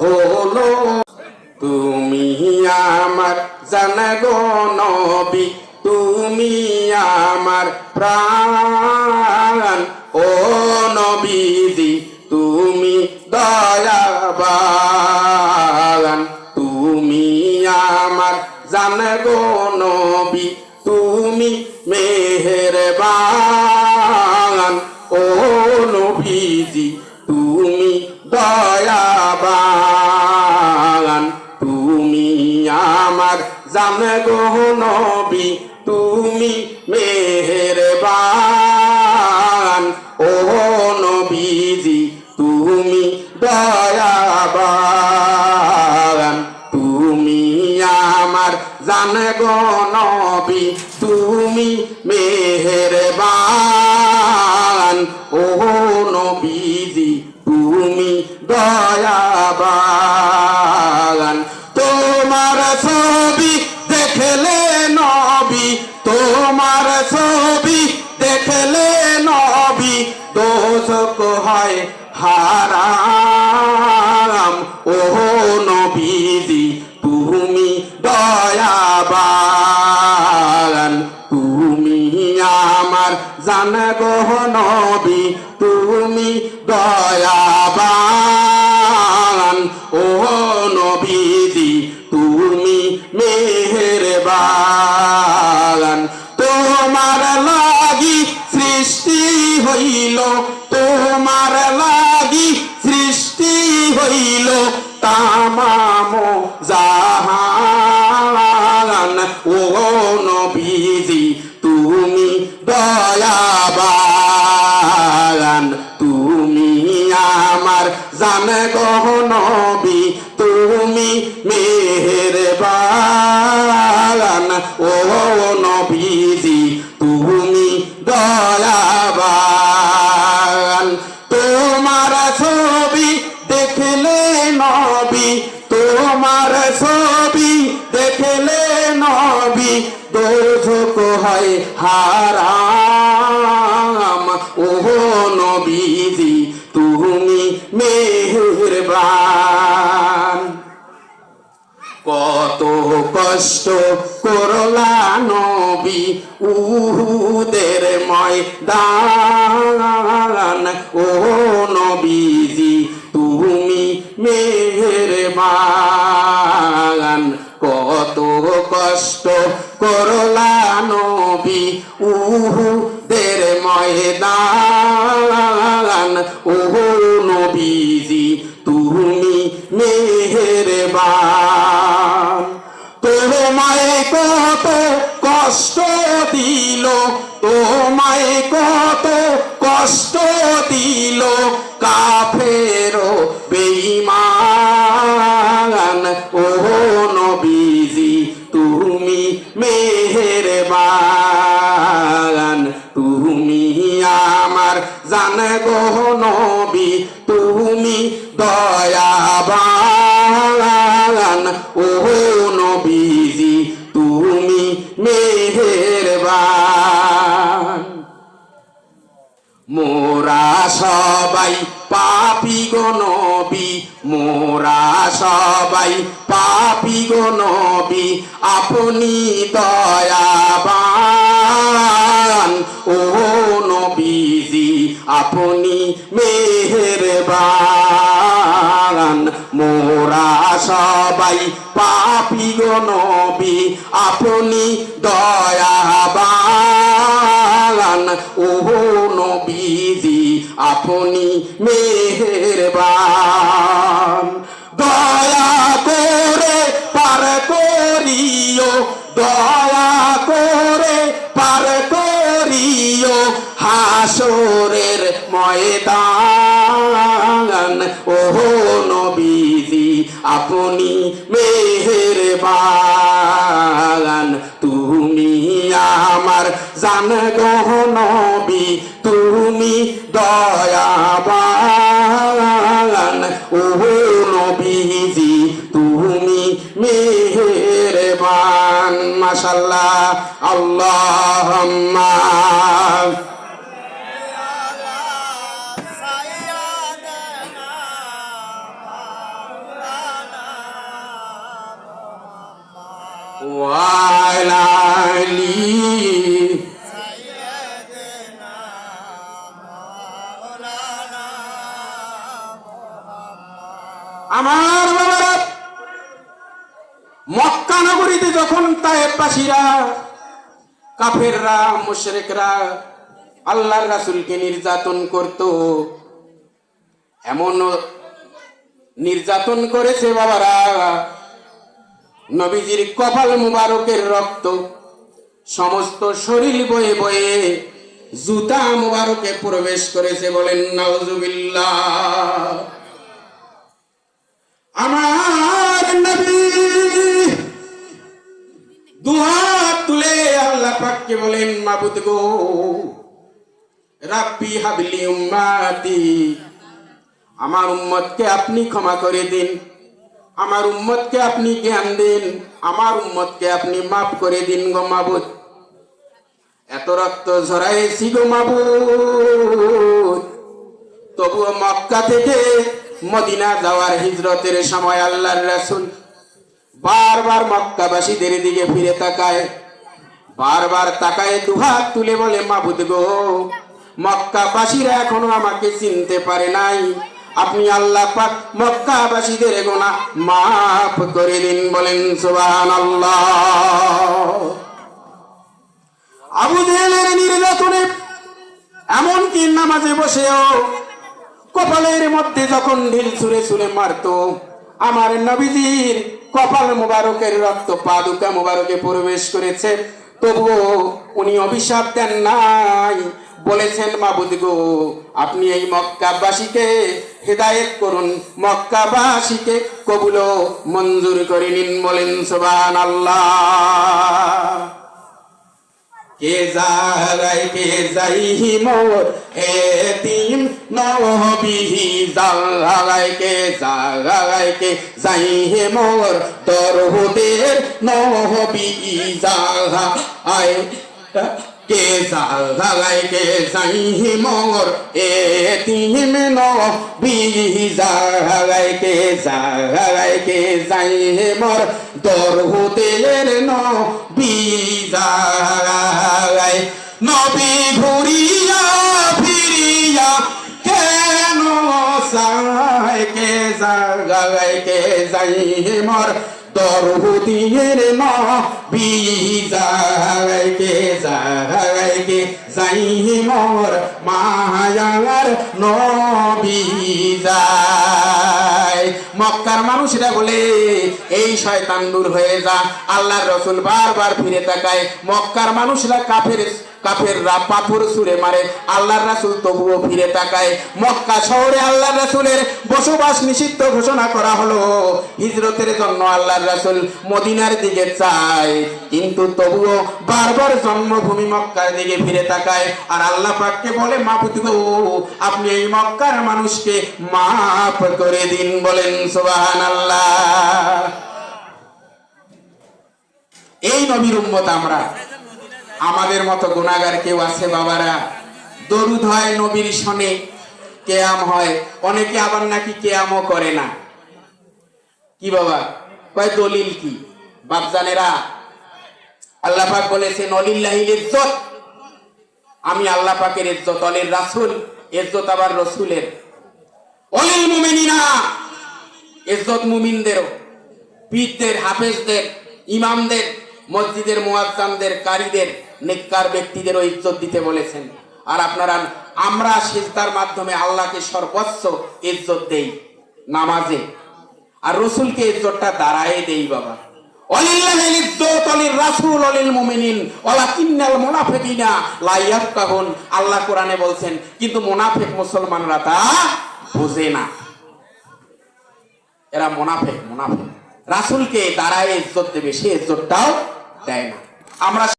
হলো তুমি আমার জানগো নবী তুমি আমার প্রাণ। ও নবীজি, তুমি দয়াবান। তুমি আমার জানগো নবী তুমি মেহেরবান। আমার জানগো নবী তুমি মেহেরবান। ও নবীজি তুমি দয়াবান। তুমি আমার জানগো নবী তুমি হয় হারাম। ও নবীজি তুমি দয়াবান। তুমি আমার জানগো নবী তুমি দয়াবান। ও হারাম ও নবীজি, তুমি মেহেরবান। কত কষ্ট করলা নবী উহুদের ময়দান। ও নবীজি, তুমি মেহেরবান। ময়দান ও নবীজি, তুমি মেহেরবান। তোমায় কত কষ্ট দিল, তোমায় কত কষ্ট দিল কাফেরো বেঈমান। ও নবীজি, তুমি মেহেরবান। তুমি আমার জান গো সবাই, পাপি গো নবী, মোরা সবাই, পাপি গো নবী, আপনি দয়াবান। ও নবীজি, আপনি মেহেরবান। মোরা সবাই, পাপি গো নবী, আপনি দয়াবান আপনি মেহেরবান। দয়া করে পার করিও, দয়া করে পার করিও হাসরের ময়দান। ও নবীজি, আপনি মেহেরবান। তুমি আমার জান নবী তুমি দয়াবান। ও নবীজি তুমি মেহেরবান। মাশাল্লাহ আল্লাহ وعلى آله আমার বাবারা মক্কা নগরীতে যখন তায়েবাসীরা কাফেররা মুশরিকরা আল্লাহর রাসূলকে নির্যাতন করত এমন নির্যাতন করেছে বাবারা নবীজির কপাল মুবারকের রক্ত, সমস্ত শরীর বয়ে বয়ে জুতা মুবারকে প্রবেশ করেছে বলেন, নাউজুবিল্লাহ। আমার নবী দুহাত তুলে আল্লাহ পাককে বলেন, মাবুদ গো, রাব্বি হাবলি উম্মাতি, আমার উম্মতকে আপনি ক্ষমা করে দিন। আমার উম্মতকে আপনি জ্ঞান দিন, আমার উম্মতকে আপনি মাফ করে দিন গো মাবুদ। এত রক্ত ঝরাইছি গো মাবুদ। তবুও মক্কা থেকে মদিনা যাওয়ার হিজরতের সময় আল্লাহর রাসূল বারবার মক্কাবাসীদের দিকে ফিরে তাকায়, বারবার তাকায় দুহাত তুলে বলে, মাবুদ গো, মক্কাবাসীরা এখনও আমাকে চিনতে পারে নাই। আপনি আল্লাহ পাক মক্কাবাসীদের গোনা মাফ করে দিন, বলেন সুবহানাল্লাহ। আবু জেহেলের নির্যাতনে এমনকি নামাজে বসেও কপালের মধ্যে যখন ঢিল ছুঁড়ে ছুঁড়ে মারতো, আমার নবীজির কপাল মুবারকের রক্ত পাদুকা মুবারকে প্রবেশ করেছে, তবুও উনি অভিশাপ দেন নাই। বলেছেন মাবুদ গো, আপনি এই মক্কাবাসীকে হেদায়েত করুন। মক্কাবাসীকে কবুল মঞ্জুর করে নিন বলেন সুবহানাল্লাহ। কে জাগাই কে যাইহি মোর এতিম নবিহি জাগাই কে জাগাই কে যাইহে মোর দরহুদের নবি জাগাই কে জাগাই কে যাইহি মোর এতিম নবি জাগাই কে জাগাই কে যাইহে মোর দরহুদের নবি জাগাই নবী ঘুরিয়া ফিরিয়া কেন সাই কে জাগাই কে যাই মোর জাগাই কে জাগাই কে যাই মোর মায়ার নবী মক্কার মানুষরা বলে, এই শয়তান দূর হয়ে যা, আল্লাহর রসুল বারবার ফিরে তাকায়। মক্কার মানুষরা কাফের কাফেররা পাথর ছুঁড়ে মারে, আল্লাহর রাসূল তবুও ফিরে তাকায়। মক্কা শহরে আল্লাহর রাসূলের বসবাস নিষিদ্ধ ঘোষণা করা হলো। হিজরতের জন্য আল্লাহর রাসূল মদিনার দিকে চায় কিন্তু তবুও বারবার জন্মভূমি মক্কার দিকে ফিরে তাকায়। আর আল্লাহ পাককে বলে মাহবুদ গো আপনি এই মক্কার মানুষকে মাফ করে দিন। বলেন, সুবহানাল্লাহ। এই নবীর উম্মত আমরা। আমাদের মতো গুণাগার কেউ আছে বাবারা? দরুদ হয় নবীর শনে কেয়াম হয়। অনেকে আবার নাকি কেয়ামও করে না। কি বাবা? কয় দলিল কি? বাপজানেরা, আল্লাহ পাক বলেছেন অলিল্লাহিল ইজ্জত। আমি আল্লাহ ইজ্জত, অলির রাসূল, ইজ্জত আবার রসুলের। অলিল মুমিনিনা, ইজ্জত মুমিনদেরও, পীরদের, হাফেজদের, ইমামদের, মসজিদের মুয়াজ্জামদের, কারীদের নেককার ব্যক্তিদেরও ইজ্জত দিতে বলেছেন। আর আপনারা আমরা সিজদার মাধ্যমে আল্লাহকে সর্বোচ্চ ইজ্জত দেই নামাজে। আর রসুলকে ইজ্জতটা দাঁড়ায় দেই বাবা। অলিল্লাহিল ইজ্জত অলির রাসূল, অলিল মুমিনিন, ওয়ালাকিন্নাল মুনাফিকিনা লা ইয়াফকাহুন। আল্লাহ কোরআনে বলছেন, কিন্তু মুনাফিক মুসলমানরা তা বোঝে না। এরা মুনাফিক মুনাফিক। রাসূলকে দাঁড়ায় ইজ্জত দেবে, সে ইজ্জতটাও দেয় না। আমরা